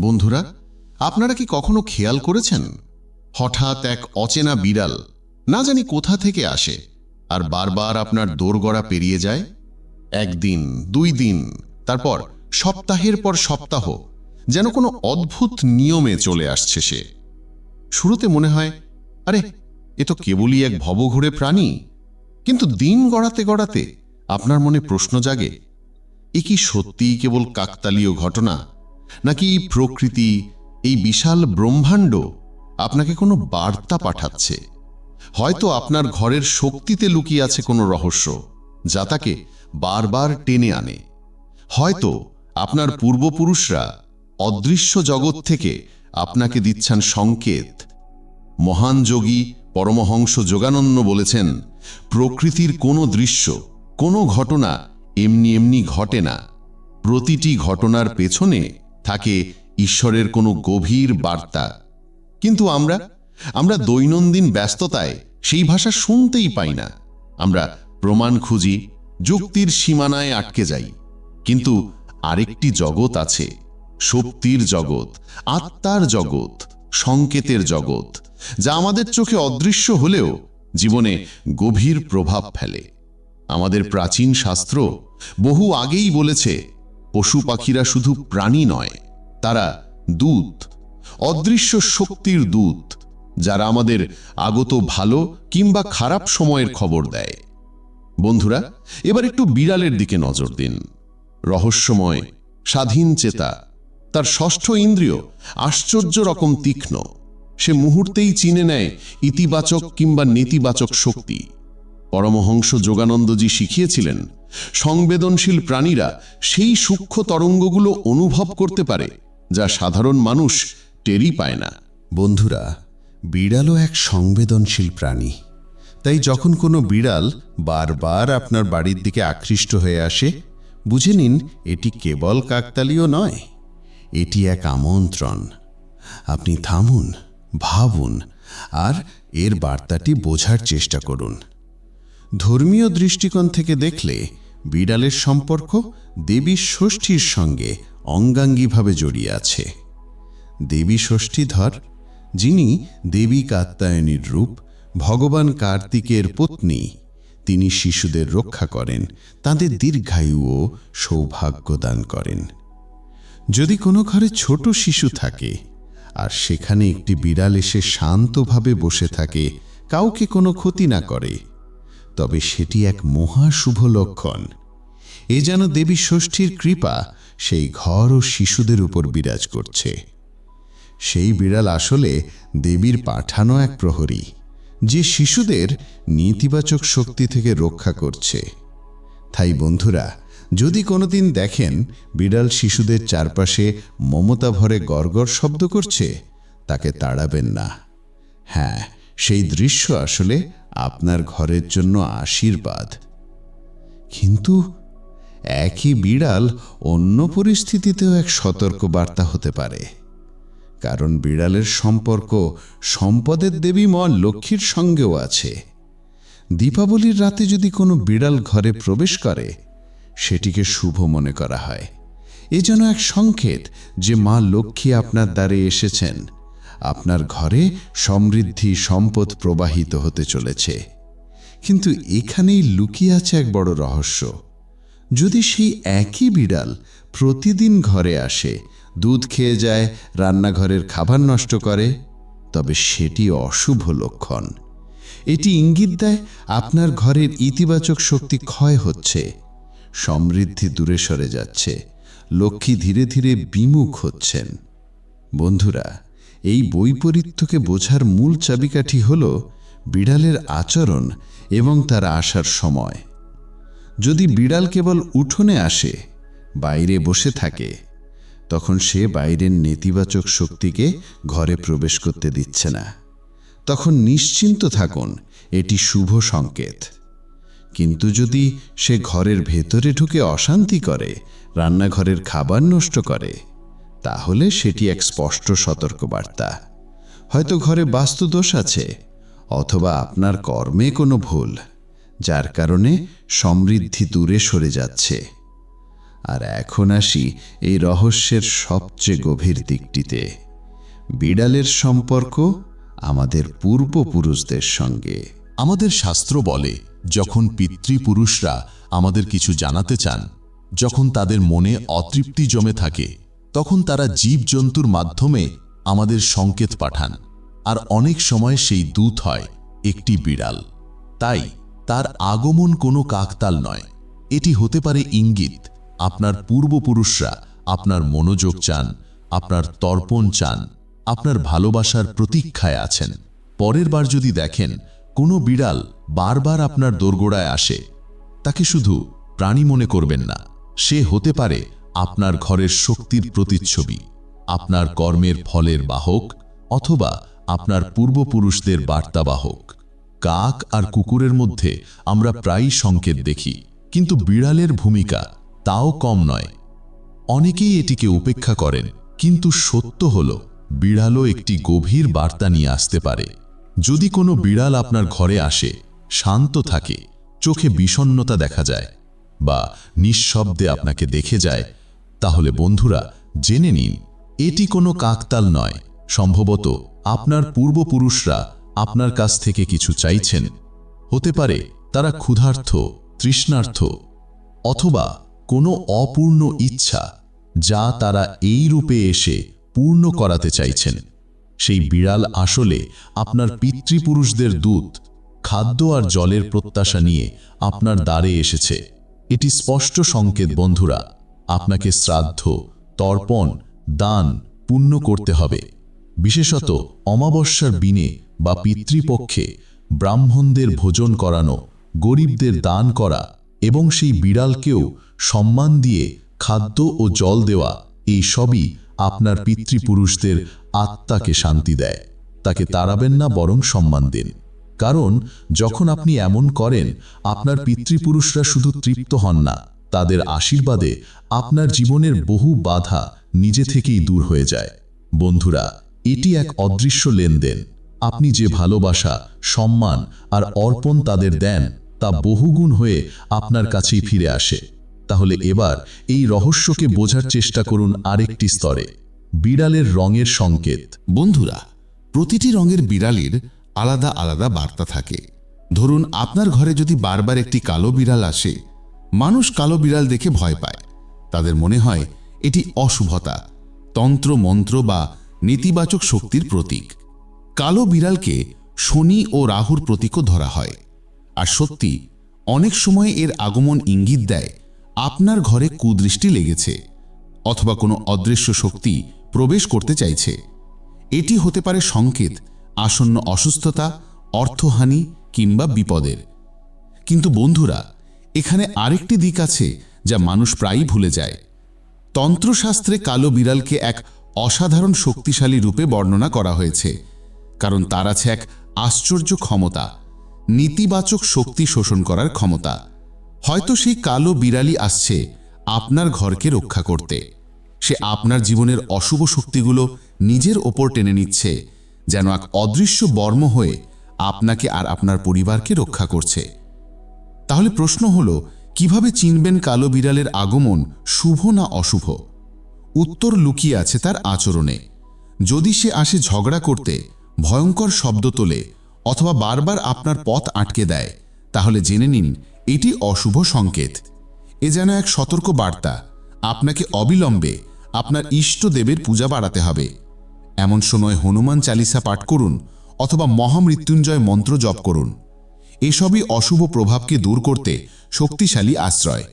বন্ধুরা, আপনারা কি কখনো খেয়াল করেছেন? হঠাৎ এক অচেনা বিড়াল, না জানি কোথা থেকে আসে, আর বারবার আপনার দোরগড়া পেরিয়ে যায়? একদিন, দুই দিন, তারপর সপ্তাহের পর সপ্তাহ, যেন কোনো অদ্ভুত নিয়মে চলে আসছে সে। শুরুতে মনে হয়, আরে, এ তো কেবলই এক ভবঘুরে প্রাণী। কিন্তু দিন গড়াতে গড়াতে আপনার মনে প্রশ্ন জাগে, এ কি সত্যিই কেবল কাকতালীয় ঘটনা নাকি প্রকৃতি, এই বিশাল ব্রহ্মাণ্ড আপনাকে কোনো বার্তা পাঠাচ্ছে? হয়তো আপনার ঘরের শক্তিতে লুকিয়ে আছে কোনো রহস্য, যা তাকে বারবার টেনে আনে। হয়তো আপনার পূর্বপুরুষরা অদৃশ্য জগৎ থেকে আপনাকে দিচ্ছেন সংকেত। মহান যোগী পরমহংস যোগানন্য বলেছেন, প্রকৃতির কোনো দৃশ্য, কোনো ঘটনা এমনি এমনি ঘটে না। প্রতিটি ঘটনার পেছনে থাকে ঈশ্বরের কোনো গভীর বার্তা। কিন্তু আমরা আমরা দৈনন্দিন ব্যস্ততায় সেই ভাষা শুনতেই পাই না। আমরা প্রমাণ খুঁজি, যুক্তির সীমানায় আটকে যাই। কিন্তু আরেকটি জগৎ আছে, শক্তির জগৎ, আত্মার জগৎ, সংকেতের জগৎ, যা আমাদের চোখে অদৃশ্য হলেও জীবনে গভীর প্রভাব ফেলে। আমাদের প্রাচীন শাস্ত্র বহু আগেই বলেছে পশু পাখিরা শুধু প্রাণী নয়, তারা দূত, অদৃশ্য শক্তির দূত, যারা আমাদের আগত ভালো কিংবা খারাপ সময়ের খবর দেয়। বন্ধুরা, এবার একটু বিড়ালের দিকে নজর দিন। রহস্যময়, স্বাধীন চেতা, তার ষষ্ঠ ইন্দ্রিয় আশ্চর্য রকম তীক্ষ্ণ। সে মুহূর্তেই চিনে নেয় ইতিবাচক কিংবা নেতিবাচক শক্তি। পরমহংস যোগানন্দজি শিখিয়েছিলেন সংবেদনশীল প্রাণীরা সেই সূক্ষ্ম তরঙ্গগুলো অনুভব করতে পারে, যা সাধারণ মানুষ টেরই পায় না। বন্ধুরা বিড়ালও এক সংবেদনশীল প্রাণী। তাই যখন কোনো বিড়াল বারবার আপনার বাড়ির দিকে আকৃষ্ট হয়ে আসে, বুঝে নিন এটি কেবল কাকতালীয় নয়, এটি এক আমন্ত্রণ। আপনি থামুন, ভাবুন, আর এর বার্তাটি বোঝার চেষ্টা করুন। ধর্মীয় দৃষ্টিকোণ থেকে দেখলে বিড়ালের সম্পর্ক দেবী ষষ্ঠীর সঙ্গে অঙ্গাঙ্গিভাবে জড়িয়ে আছে। দেবী ষষ্ঠীধর, যিনি দেবী কাত্যায়নীর রূপ, ভগবান কার্তিকের পত্নী, তিনি শিশুদের রক্ষা করেন, তাদের দীর্ঘায়ু ও সৌভাগ্য দান করেন। যদি কোনো ঘরে ছোট শিশু থাকে, আর সেখানে একটি বিড়াল এসে শান্তভাবে বসে থাকে, কাউকে কোনো ক্ষতি না করে তবে সেটি এক মহা শুভ লক্ষণ। এ যেন দেবী ষষ্ঠীর কৃপা সেই ঘর ও শিশুদের উপর বিরাজ করছে। সেই বিড়াল আসলে দেবীর পাঠানো এক প্রহরী, যে শিশুদের নেতিবাচক শক্তি থেকে রক্ষা করছে। তাই বন্ধুরা, যদি কোনোদিন দেখেন বিড়াল শিশুদের চারপাশে মমতা ভরে গড়গড় শব্দ করছে, তাকে তাড়াবেন না। হ্যাঁ সেই দৃশ্য আসলে আপনার ঘরের জন্য আশীর্বাদ। কিন্তু একই বিড়াল অন্য পরিস্থিতিতেও এক সতর্ক বার্তা হতে পারে। কারণ বিড়ালের সম্পর্ক সম্পদের দেবী মা লক্ষ্মীর সঙ্গেও আছে। দীপাবলির রাতে যদি কোনো বিড়াল ঘরে প্রবেশ করে, সেটিকে শুভ মনে করা হয়। এ যেন এক সংকেত যে মা লক্ষ্মী আপনার দ্বারে এসেছেন। আপনার ঘরে সমৃদ্ধি সম্পদ প্রবাহিত হতে চলেছে। কিন্তু এখানেই লুকিয়ে আছে এক বড় রহস্য। যদি সেই একই বিড়াল প্রতিদিন ঘরে আসে, দুধ খেয়ে যায়, রান্নাঘরের খাবার নষ্ট করে, তবে সেটি অশুভ লক্ষণ। এটি ইঙ্গিত দেয় আপনার ঘরের ইতিবাচক শক্তি ক্ষয় হচ্ছে, সমৃদ্ধি দূরে সরে যাচ্ছে, লক্ষ্মী ধীরে ধীরে বিমুখ হচ্ছেন। বন্ধুরা এই বৈপরীত্যকে বোঝার মূল চাবিকাঠি হল বিড়ালের আচরণ এবং তার আসার সময়। যদি বিড়াল কেবল উঠোনে আসে, বাইরে বসে থাকে, তখন সে বাইরের নেতিবাচক শক্তিকে ঘরে প্রবেশ করতে দিচ্ছে না। তখন নিশ্চিন্ত থাকুন, এটি শুভ সংকেত। কিন্তু যদি সে ঘরের ভেতরে ঢুকে অশান্তি করে, রান্নাঘরের খাবার নষ্ট করে তাহলে সেটি এক স্পষ্ট সতর্কবার্তা। হয়তো ঘরে বাস্তুদোষ আছে, অথবা আপনার কর্মে কোনো ভুল, যার কারণে সমৃদ্ধি দূরে সরে যাচ্ছে। আর এখন আসি এই রহস্যের সবচেয়ে গভীর দিকটিতে। বিড়ালের সম্পর্ক আমাদের পূর্বপুরুষদের সঙ্গে। আমাদের শাস্ত্র বলে, যখন পিতৃপুরুষরা আমাদের কিছু জানাতে চান, যখন তাদের মনে অতৃপ্তি জমে থাকে তখন তারা জীবজন্তুর মাধ্যমে আমাদের সংকেত পাঠান। আর অনেক সময় সেই দূত হয়, একটি বিড়াল। তাই তার আগমন কোনো কাকতাল নয়। এটি হতে পারে ইঙ্গিত, আপনার পূর্বপুরুষরা আপনার মনোযোগ চান, আপনার তর্পণ চান, আপনার ভালোবাসার প্রতীক্ষায় আছেন। পরের বার যদি দেখেন, কোনো বিড়াল বারবার আপনার দোরগোড়ায় আসে, তাকে শুধু প্রাণী মনে করবেন না। সে হতে পারে আপনার ঘরের শক্তির প্রতিচ্ছবি, আপনার কর্মের ফলের বাহক অথবা আপনার পূর্বপুরুষদের বার্তাবাহক। কাক আর কুকুরের মধ্যে আমরা প্রায়ই সংকেত দেখি, কিন্তু বিড়ালের ভূমিকা তাও কম নয়। অনেকেই এটিকে উপেক্ষা করেন, কিন্তু সত্য হল, বিড়ালও একটি গভীর বার্তা নিয়ে আসতে পারে। যদি কোনো বিড়াল আপনার ঘরে আসে, শান্ত থাকে, চোখে বিষণ্ণতা দেখা যায় বা নিঃশব্দে আপনাকে দেখে যায় তাহলে বন্ধুরা, জেনে নিন, এটি কোনো কাকতাল নয়। সম্ভবত আপনার পূর্বপুরুষরা আপনার কাছ থেকে কিছু চাইছেন। হতে পারে তারা ক্ষুধার্থ, তৃষ্ণার্থ, অথবা কোনো অপূর্ণ ইচ্ছা যা তারা এই রূপে এসে পূর্ণ করাতে চাইছেন। সেই বিড়াল আসলে আপনার পিতৃপুরুষদের দূত, খাদ্য আর জলের প্রত্যাশা নিয়ে আপনার দ্বারে এসেছে। এটি স্পষ্ট সংকেত, বন্ধুরা। আপনাকে শ্রাদ্ধ, তর্পণ, দান পুণ্য করতে হবে। বিশেষত অমাবস্যার দিনে বা পিতৃপক্ষে ব্রাহ্মণদের ভোজন করানো, গরিবদের দান করা এবং সেই বিড়ালকেও সম্মান দিয়ে খাদ্য ও জল দেওয়া, এই সবই আপনার পিতৃপুরুষদের আত্মাকে শান্তি দেয়। তাকে তাড়াবেন না, বরং সম্মান দিন। কারণ যখন আপনি এমন করেন, আপনার পিতৃপুরুষরা শুধু তৃপ্ত হন না। তাদের আশীর্বাদে আপনার জীবনের বহু বাধা নিজে থেকেই দূর হয়ে যায়। বন্ধুরা, এটি এক অদৃশ্য লেনদেন। আপনি যে ভালোবাসা, সম্মান আর অর্পণ তাদের দেন, তা বহুগুণ হয়ে আপনার কাছেই ফিরে আসে। তাহলে এবার এই রহস্যকে বোঝার চেষ্টা করুন আরেকটি স্তরে, বিড়ালের রঙের সংকেত। বন্ধুরা, প্রতিটি রঙের বিড়ালির আলাদা আলাদা বার্তা থাকে। ধরুন, আপনার ঘরে যদি বারবার একটি কালো বিড়াল আসে মানুষ কালো বিড়াল দেখে ভয় পায়। তাদের মনে হয় এটি অশুভতা তন্ত্র মন্ত্র বা নেতিবাচক শক্তির প্রতীক। কালো বিড়ালকে শনি ও রাহুর প্রতীকও ধরা হয়। আর সত্যি, অনেক সময় এর আগমন ইঙ্গিত দেয়, আপনার ঘরে কুদৃষ্টি লেগেছে অথবা কোনো অদৃশ্য শক্তি প্রবেশ করতে চাইছে। এটি হতে পারে সংকেত, আসন্ন অসুস্থতা, অর্থহানি কিংবা বিপদের। কিন্তু বন্ধুরা এখানে আরেকটি দিক আছে যা মানুষ প্রায়ই ভুলে যায়। তন্ত্রশাস্ত্রে কালো বিড়ালকে এক অসাধারণ শক্তিশালী রূপে বর্ণনা করা হয়েছে, কারণ তার আছে এক আশ্চর্য ক্ষমতা, নেতিবাচক শক্তি শোষণ করার ক্ষমতা। হয়তো সেই কালো বিড়ালই আসছে আপনার ঘরকে রক্ষা করতে। সে আপনার জীবনের অশুভ শক্তিগুলো নিজের ওপর টেনে নিচ্ছে, যেন এক অদৃশ্য বর্ম হয়ে আপনাকে আর আপনার পরিবারকে রক্ষা করছে। তাহলে প্রশ্ন হলো, কীভাবে চিনবেন কালো বিড়ালের আগমন শুভ না অশুভ? উত্তর লুকিয়ে আছে তার আচরণে। যদি সে আসে ঝগড়া করতে, ভয়ঙ্কর শব্দ তোলে, অথবা বারবার আপনার পথ আটকে দেয়, তাহলে জেনে নিন, এটি অশুভ সংকেত। এ যেন এক সতর্ক বার্তা। আপনাকে অবিলম্বে আপনার ইষ্ট দেবের পূজা বাড়াতে হবে। এমন সময় হনুমান চালিসা পাঠ করুন, অথবা মহামৃত্যুঞ্জয় মন্ত্র জপ করুন। এসবই অশুভ প্রভাবকে দূর করতে শক্তিশালী আশ্রয়।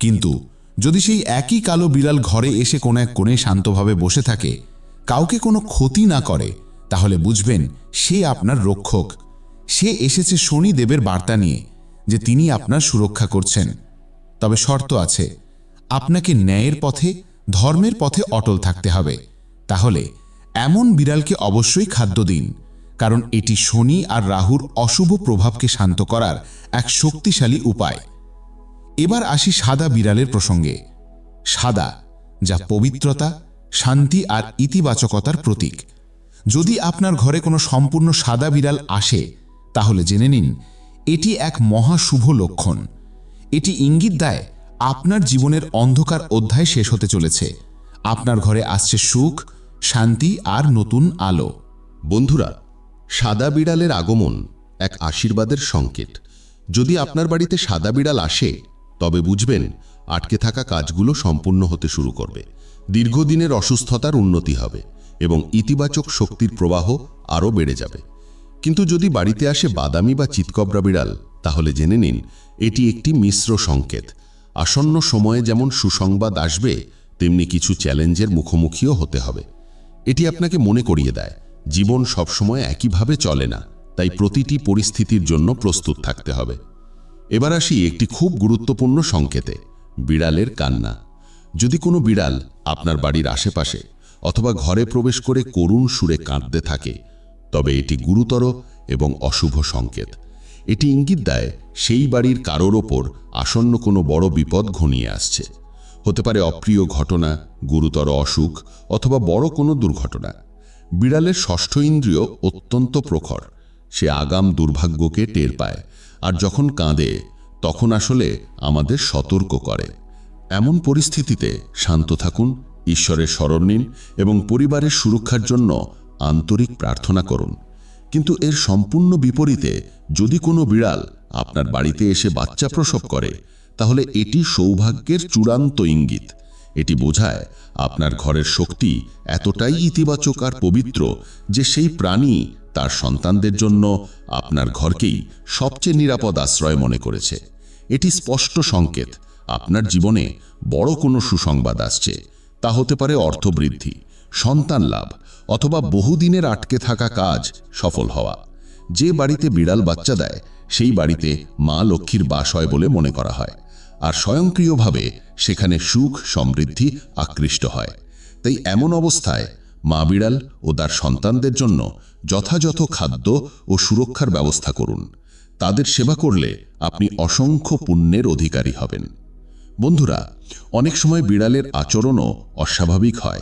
কিন্তু যদি সেই একই কালো বিড়াল ঘরে এসে কোনো এক কোণে শান্তভাবে বসে থাকে, কাউকে কোনো ক্ষতি না করে, তাহলে বুঝবেন সে আপনার রক্ষক। সে এসেছে শনি দেবের বার্তা নিয়ে যে তিনি আপনার সুরক্ষা করছেন। তবে শর্ত আছে, আপনাকে ন্যায়ের পথে, ধর্মের পথে অটল থাকতে হবে। তাহলে এমন বিড়ালকে অবশ্যই খাদ্য দিন। কারণ এটি শনি আর রাহুর অশুভ প্রভাবকে শান্ত করার এক শক্তিশালী উপায়। এবার আসি সাদা বিড়ালের প্রসঙ্গে। সাদা, যা পবিত্রতা, শান্তি আর ইতিবাচকতার প্রতীক। যদি আপনার ঘরে কোনো সম্পূর্ণ সাদা বিড়াল আসে, তাহলে জেনে নিন, এটি এক মহাশুভ লক্ষণ। এটি ইঙ্গিত দেয়, আপনার জীবনের অন্ধকার অধ্যায় শেষ হতে চলেছে। আপনার ঘরে আসছে সুখ, শান্তি আর নতুন আলো। বন্ধুরা সাদা বিড়ালের আগমন এক আশীর্বাদের সংকেত। যদি আপনার বাড়িতে সাদা বিড়াল আসে, তবে বুঝবেন আটকে থাকা কাজগুলো সম্পূর্ণ হতে শুরু করবে। দীর্ঘদিনের অসুস্থতার উন্নতি হবে এবং ইতিবাচক শক্তির প্রবাহ আরও বেড়ে যাবে। কিন্তু যদি বাড়িতে আসে বাদামি বা চিতকবরা বিড়াল, তাহলে জেনে নিন, এটি একটি মিশ্র সংকেত। আসন্ন সময়ে যেমন সুসংবাদ আসবে, তেমনি কিছু চ্যালেঞ্জের মুখোমুখিও হতে হবে। এটি আপনাকে মনে করিয়ে দেয় জীবন সবসময় একইভাবে চলে না, তাই প্রতিটি পরিস্থিতির জন্য প্রস্তুত থাকতে হবে। এবার আসি একটি খুব গুরুত্বপূর্ণ সংকেতে, বিড়ালের কান্না। যদি কোনো বিড়াল আপনার বাড়ির আশেপাশে অথবা ঘরে প্রবেশ করে করুণ সুরে কাঁদতে থাকে, তবে এটি গুরুতর এবং অশুভ সংকেত। এটি ইঙ্গিত দেয় সেই বাড়ির কারোর ওপর আসন্ন কোনো বড় বিপদ ঘনিয়ে আসছে। হতে পারে অপ্রিয় ঘটনা, গুরুতর অসুখ অথবা বড় কোনো দুর্ঘটনা। বিড়ালের ষষ্ঠ ইন্দ্রিয় অত্যন্ত প্রখর। সে আগাম দুর্ভাগ্যকে টের পায়, আর যখন কাঁদে, তখন আসলে আমাদের সতর্ক করে। এমন পরিস্থিতিতে শান্ত থাকুন, ঈশ্বরের স্মরণ নিন এবং পরিবারের সুরক্ষার জন্য আন্তরিক প্রার্থনা করুন। কিন্তু এর সম্পূর্ণ বিপরীতে যদি কোনো বিড়াল আপনার বাড়িতে এসে বাচ্চা প্রসব করে, তাহলে এটি সৌভাগ্যের চূড়ান্ত ইঙ্গিত। এটি বোঝায় আপনার ঘরের শক্তি এতটাই ইতিবাচক আর পবিত্র যে সেই প্রাণী তার সন্তানদের জন্য আপনার ঘরকেই সবচেয়ে নিরাপদ আশ্রয় মনে করেছে। এটি স্পষ্ট সংকেত, আপনার জীবনে বড় কোনো সুসংবাদ আসছে, তা হতে পারে অর্থবৃদ্ধি, সন্তান লাভ, অথবা বহুদিনের আটকে থাকা কাজ সফল হওয়া। যে বাড়িতে বিড়াল বাচ্চা দেয়, সেই বাড়িতে মা লক্ষ্মীর বাস হয় বলে মনে করা হয়। আর স্বয়ংক্রিয়ভাবে সেখানে সুখ, সমৃদ্ধি, আকৃষ্ট হয়। তাই এমন অবস্থায় মা বিড়াল ও তার সন্তানদের জন্য যথাযথ খাদ্য ও সুরক্ষার ব্যবস্থা করুন। তাদের সেবা করলে আপনি অসংখ্য পুণ্যের অধিকারী হবেন। বন্ধুরা, অনেক সময় বিড়ালের আচরণও অস্বাভাবিক হয়।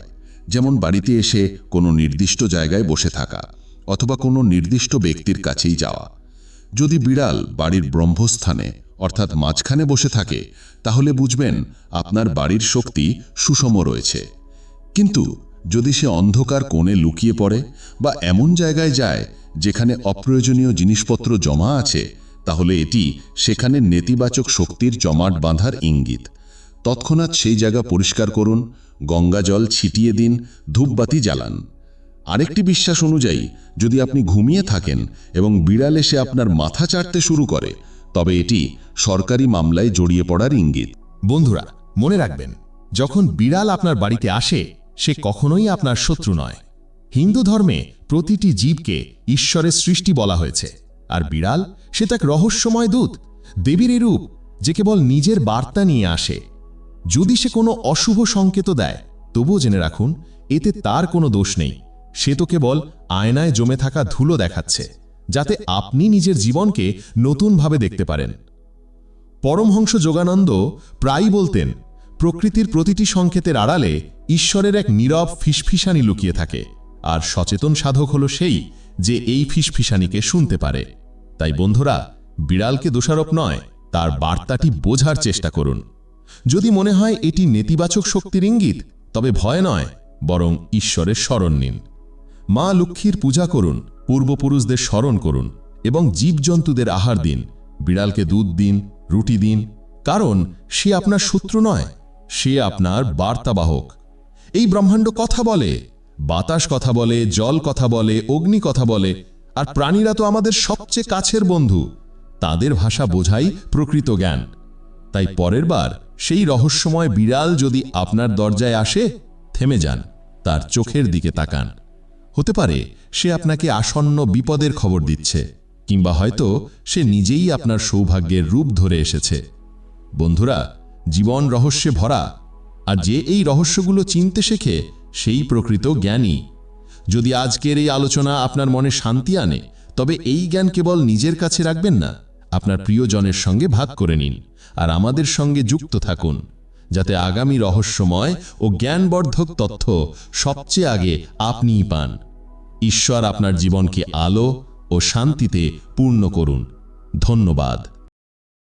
যেমন বাড়িতে এসে কোনো নির্দিষ্ট জায়গায় বসে থাকা অথবা কোনো নির্দিষ্ট ব্যক্তির কাছেই যাওয়া। যদি বিড়াল বাড়ির ব্রহ্মস্থানে অর্থাৎ মাঝখানে বসে থাকে, তাহলে বুঝবেন আপনার বাড়ির শক্তি সুষম রয়েছে। কিন্তু যদি সে অন্ধকার কোণে লুকিয়ে পড়ে বা এমন জায়গায় যায় যেখানে অপ্রয়োজনীয় জিনিসপত্র জমা আছে, তাহলে এটি সেখানে নেতিবাচক শক্তির জমাট বাঁধার ইঙ্গিত। তৎক্ষণাৎ সেই জায়গা পরিষ্কার করুন, গঙ্গা জল ছিটিয়ে দিন, ধূপবাতি জ্বালান। আরেকটি বিশ্বাস অনুযায়ী, যদি আপনি ঘুমিয়ে থাকেন এবং বিড়াল এসে আপনার মাথা চাটতে শুরু করে তবে এটি সরকারি মামলায় জড়িয়ে পড়ার ইঙ্গিত। বন্ধুরা, মনে রাখবেন, যখন বিড়াল আপনার বাড়িতে আসে, সে কখনোই আপনার শত্রু নয়। হিন্দু ধর্মে প্রতিটি জীবকে ঈশ্বরের সৃষ্টি বলা হয়েছে, আর বিড়াল সে তাক রহস্যময় দূত, দেবীর রূপ যে কেবল নিজের বার্তা নিয়ে আসে। যদি সে কোনো অশুভ সংকেত দেয়, তবুও জেনে রাখুন, এতে তার কোনো দোষ নেই। সে তো কেবল আয়নায় জমে থাকা ধুলো দেখাচ্ছে। যাতে আপনি নিজের জীবনকে নতুনভাবে দেখতে পারেন। পরমহংস যোগানন্দ প্রায়ই বলতেন, প্রকৃতির প্রতিটি সংকেতের আড়ালে ঈশ্বরের এক নীরব ফিসফিসানি লুকিয়ে থাকে, আর সচেতন সাধক হল সেই যে এই ফিসফিসানিকে শুনতে পারে। তাই বন্ধুরা, বিড়ালকে দোষারোপ নয়, তার বার্তাটি বোঝার চেষ্টা করুন। যদি মনে হয় এটি নেতিবাচক শক্তির ইঙ্গিত, তবে ভয় নয়, বরং ঈশ্বরের স্মরণ নিন। মা লক্ষ্মীর পূজা করুন পূর্বপুরুষদের স্মরণ করুন এবং জীবজন্তুদের আহার দিন, বিড়ালকে দুধ দিন, রুটি দিন, কারণ সে আপনার শত্রু নয়, সে আপনার বার্তাবাহক। এই ব্রহ্মাণ্ড কথা বলে, বাতাস কথা বলে, জল কথা বলে, অগ্নি কথা বলে, আর প্রাণীরা তো আমাদের সবচেয়ে কাছের বন্ধু। তাদের ভাষা বোঝাই প্রকৃত জ্ঞান। তাই পরের বার সেই রহস্যময় বিড়াল যদি আপনার দরজায় আসে, থেমে যান, তার চোখের দিকে তাকান। হতে পারে সে আপনাকে আসন্ন বিপদের খবর দিচ্ছে, কিংবা হয়তো সে নিজেই আপনার সৌভাগ্যের রূপ ধরে এসেছে। বন্ধুরা, জীবন রহস্যে ভরা, আর যে এই রহস্যগুলো চিনতে শেখে, সেই প্রকৃত জ্ঞানী। যদি আজকের এই আলোচনা আপনার মনে শান্তি আনে, তবে এই জ্ঞান কেবল নিজের কাছে রাখবেন না, আপনার প্রিয়জনের সঙ্গে ভাগ করে নিন, আর আমাদের সঙ্গে যুক্ত থাকুন, যাতে আগামী রহস্যময় ও জ্ঞানবর্ধক তথ্য সবচেয়ে আগে আপনিই পান। ঈশ্বর আপনার জীবনকে আলো ও শান্তিতে পূর্ণ করুন। ধন্যবাদ।